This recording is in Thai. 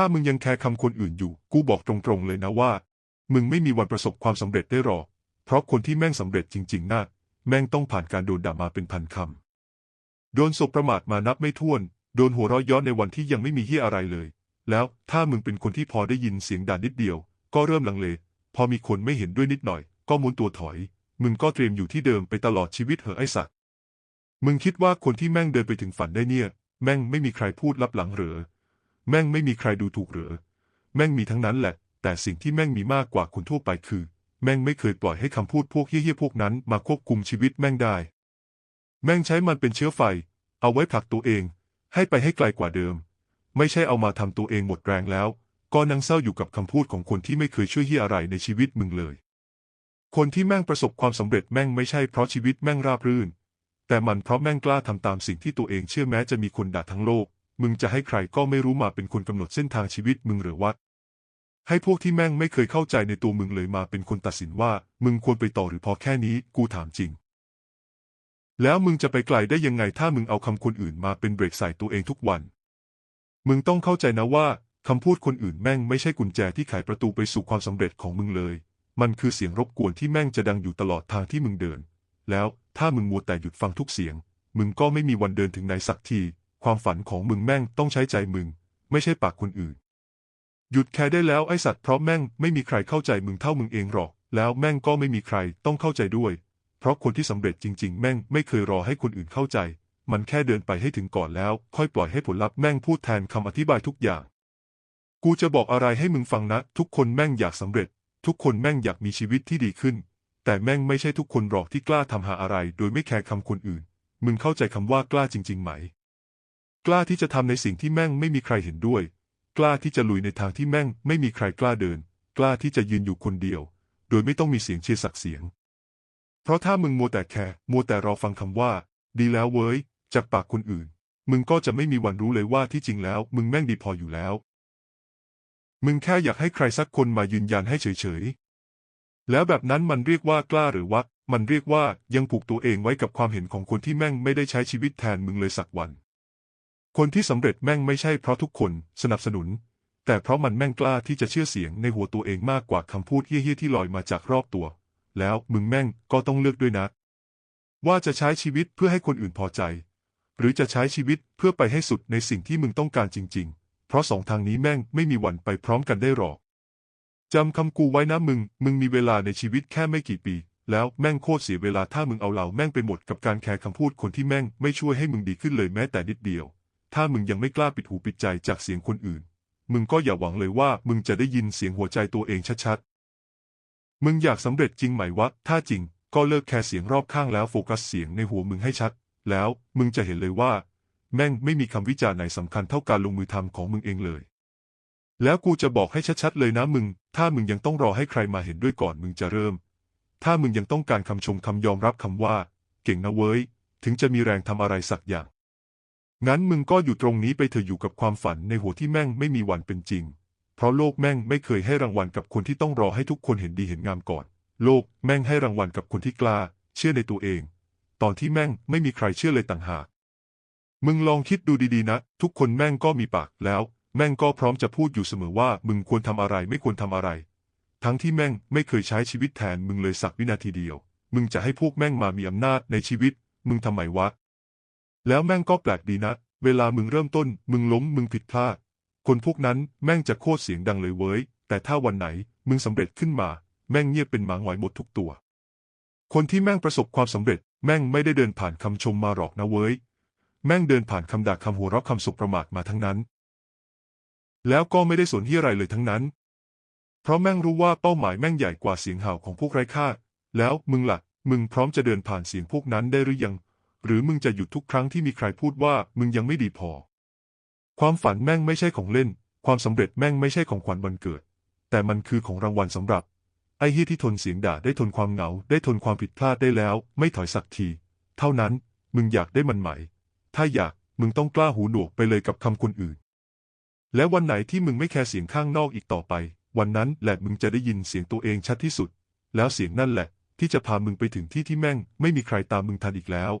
ถ้ามึงยังแคร์คำคนอื่นอยู่ กูบอกตรงๆเลยนะว่า มึงไม่มีวันประสบความสำเร็จได้หรอก เพราะคนที่แม่งสำเร็จจริงๆน่ะแม่งต้องผ่านการโดนด่ามาเป็นพันคำ โดนสบประมาทมานับไม่ถ้วน โดนหัวเราะย้อนในวันที่ยังไม่มีเฮียอะไรเลย แล้วถ้ามึงเป็นคนที่พอได้ยินเสียงด่านิดเดียว ก็เริ่มลังเล พอมีคนไม่เห็นด้วยนิดหน่อย ก็หมุนตัวถอย มึงก็เตรียมอยู่ที่เดิมไปตลอดชีวิตเหอะไอ้สัตว์ มึงคิดว่าคนที่แม่งเดินไปถึงฝันได้เนี่ย แม่งไม่มีใครพูดลับหลังเหรอ แม่งไม่มีใครดูถูกหรือ แม่งมีทั้งนั้นแหละ แต่สิ่งที่แม่งมีมากกว่าคนทั่วไปคือ แม่งไม่เคยปล่อยให้คำพูดพวกเฮี้ยๆพวกนั้นมาควบคุมชีวิตแม่งได้ แม่งใช้มันเป็นเชื้อไฟ เอาไว้ผลักตัวเอง ให้ไปให้ไกลกว่าเดิม ไม่ใช่เอามาทำตัวเองหมดแรงแล้ว ก็นั่งเศร้าอยู่กับคำพูดของคนที่ไม่เคยช่วยเฮียอะไรในชีวิตมึงเลย คนที่แม่งประสบความสำเร็จแม่งไม่ใช่เพราะชีวิตแม่งราบรื่น แต่มันเพราะแม่งกล้าทำตามสิ่งที่ตัวเองเชื่อแม้จะมีคนด่าทั้งโลก มึงจะให้ใครก็ไม่รู้มาเป็นคนกำหนดเส้นทางชีวิตมึงหรือวะให้พวกที่แม่งไม่เคยเข้าใจในตัวมึงเลยมาเป็นคนตัดสินว่า มึงควรไปต่อหรือพอแค่นี้กูถามจริง แล้วมึงจะไปไกลได้ยังไงถ้ามึงเอาคำคนอื่นมาเป็นเบรกใส่ตัวเองทุกวัน มึงต้องเข้าใจนะว่าคำพูดคนอื่นแม่งไม่ใช่กุญแจที่ไขประตูไปสู่ความสำเร็จของมึงเลย มันคือเสียงรบกวนที่แม่งจะดังอยู่ตลอดทางที่มึงเดิน แล้วถ้ามึงมัวแต่หยุดฟังทุกเสียง มึงก็ไม่มีวันเดินถึงไหนสักที ความฝันของมึงแม่งต้องใช้ใจมึง ไม่ใช่ปากคนอื่น หยุดแค่ได้แล้วไอสัตว์เพราะแม่งไม่มีใครเข้าใจมึงเท่ามึงเองหรอก แล้วแม่งก็ไม่มีใครต้องเข้าใจด้วย เพราะคนที่สำเร็จจริง ๆ แม่งไม่เคยรอให้คนอื่นเข้าใจ มันแค่เดินไปให้ถึงก่อนแล้ว ค่อยปล่อยให้ผลลัพธ์แม่งพูดแทนคำอธิบายทุกอย่าง กูจะบอกอะไรให้มึงฟังนะ ทุกคนแม่งอยากสำเร็จ ทุกคนแม่งอยากมีชีวิตที่ดีขึ้น แต่แม่งไม่ใช่ทุกคนหรอกที่กล้าทำหาอะไร โดยไม่แคร์คำคนอื่น มึงเข้าใจคำว่ากล้าจริง ๆ ไหม กล้าที่จะทำในสิ่งที่แม่งไม่มีใครเห็นด้วย กล้าที่จะลุยในทางที่แม่งไม่มีใครกล้าเดิน กล้าที่จะยืนอยู่คนเดียว โดยไม่ต้องมีเสียงเชียร์สักเสียง เพราะถ้ามึงมัวแต่แคร์มัวแต่รอฟังคำว่า ดีแล้วเว้ยจากปากคนอื่น มึงก็จะไม่มีวันรู้เลยว่าที่จริงแล้ว มึงแม่งดีพออยู่แล้ว มึงแค่อยากให้ใครสักคนมายืนยันให้เฉยๆ แล้วแบบนั้นมันเรียกว่ากล้าหรือวะมันเรียกว่ายังผูกตัวเองไว้กับความเห็นของคนที่แม่งไม่ได้ใช้ชีวิตแทนมึงเลยสักวัน คนที่สำเร็จแม่งไม่ใช่เพราะทุกคนสนับสนุน แต่เพราะมันแม่งกล้าที่จะเชื่อเสียงในหัวตัวเองมากกว่าคำพูดเฮี้ยๆที่ลอยมาจากรอบตัว แล้วมึงแม่งก็ต้องเลือกด้วยนะ ว่าจะใช้ชีวิตเพื่อให้คนอื่นพอใจ หรือจะใช้ชีวิตเพื่อไปให้สุดในสิ่งที่มึงต้องการจริง ๆ เพราะสองทางนี้แม่งไม่มีวันไปพร้อมกันได้หรอกจำคำกูไว้นะมึง มึงมีเวลาในชีวิตแค่ไม่กี่ปี แล้วแม่งโคตรเสียเวลาถ้ามึงเอาเหล่าแม่งไปหมดกับการแคร์คำพูดคนที่แม่งไม่ช่วยให้มึงดีขึ้นเลยแม้แต่นิดเดียว ถ้ามึงยังไม่กล้าปิดหูปิดใจจากเสียงคนอื่น มึงก็อย่าหวังเลยว่ามึงจะได้ยินเสียงหัวใจตัวเองชัดๆ มึงอยากสำเร็จจริงไหมวะ ถ้าจริง ก็เลิกแคร์เสียงรอบข้างแล้วโฟกัสเสียงในหัวมึงให้ชัด แล้วมึงจะเห็นเลยว่า แม่งไม่มีคำวิจารณ์ไหนสำคัญเท่าการลงมือทำของมึงเองเลย แล้วกูจะบอกให้ชัดๆเลยนะมึง ถ้ามึงยังต้องรอให้ใครมาเห็นด้วยก่อนมึงจะเริ่ม ถ้ามึงยังต้องการคำชมคำยอมรับคำว่า เก่งนะเว้ย ถึงจะมีแรงทำอะไรสักอย่าง งั้นมึงก็อยู่ตรงนี้ไปเถอะอยู่กับความฝันในหัวที่แม่งไม่มีวันเป็นจริง เพราะโลกแม่งไม่เคยให้รางวัลกับคนที่ต้องรอให้ทุกคนเห็นดีเห็นงามก่อน โลกแม่งให้รางวัลกับคนที่กล้า เชื่อในตัวเอง ตอนที่แม่งไม่มีใครเชื่อเลยต่างหาก มึงลองคิดดูดีๆนะ ทุกคนแม่งก็มีปากแล้ว แม่งก็พร้อมจะพูดอยู่เสมอว่า มึงควรทำอะไรไม่ควรทำอะไร ทั้งที่แม่งไม่เคยใช้ชีวิตแทนมึงเลยสักวินาทีเดียว มึงจะให้พวกแม่งมามีอำนาจในชีวิต มึงทำไมวะ แล้วแม่งก็แปลกดีนะ เวลามึงเริ่มต้น มึงล้มมึงผิดพลาคนพวกนั้นแม่งจะโคตรเสียงดังเลยเว้ย แต่ถ้าวันไหนมึงสำเร็จขึ้นมา แม่งเงียบเป็นหมาหงอยหมดทุกตัว คนที่แม่งประสบความสำเร็จ แม่งไม่ได้เดินผ่านคำชมมาหรอกนะเว้ย แม่งเดินผ่านคำด่าคำหัวเราะคำสบประมาทมาทั้งนั้น แล้วก็ไม่ได้สนที่อะไรเลยทั้งนั้น เพราะแม่งรู้ว่าเป้าหมายแม่งใหญ่กว่าเสียงเห่าของพวกไร้ค่า แล้วมึงละ่ะ มึงพร้อมจะเดินผ่านเสียงพวกนั้นได้หรือยัง หรือมึงจะหยุดทุกครั้งที่มีใครพูดว่ามึงยังไม่ดีพอ ความฝันแม่งไม่ใช่ของเล่น ความสำเร็จแม่งไม่ใช่ของขวัญวันเกิด แต่มันคือของรางวัลสำหรับ ไอ้เฮียที่ทนเสียงด่าได้ทนความเหงา ได้ทนความผิดพลาดได้แล้ว ไม่ถอยสักที เท่านั้นมึงอยากได้มันไหม ถ้าอยากมึงต้องกล้าหูหนวกไปเลยกับคำคนอื่น และวันไหนที่มึงไม่แคร์เสียงข้างนอกอีกต่อไป วันนั้นแหละมึงจะได้ยินเสียงตัวเองชัดที่สุด แล้วเสียงนั่นแหละ ที่จะพามึงไปถึงที่ที่แม่งไม่มีใครตามมึงทันอีกแล้ว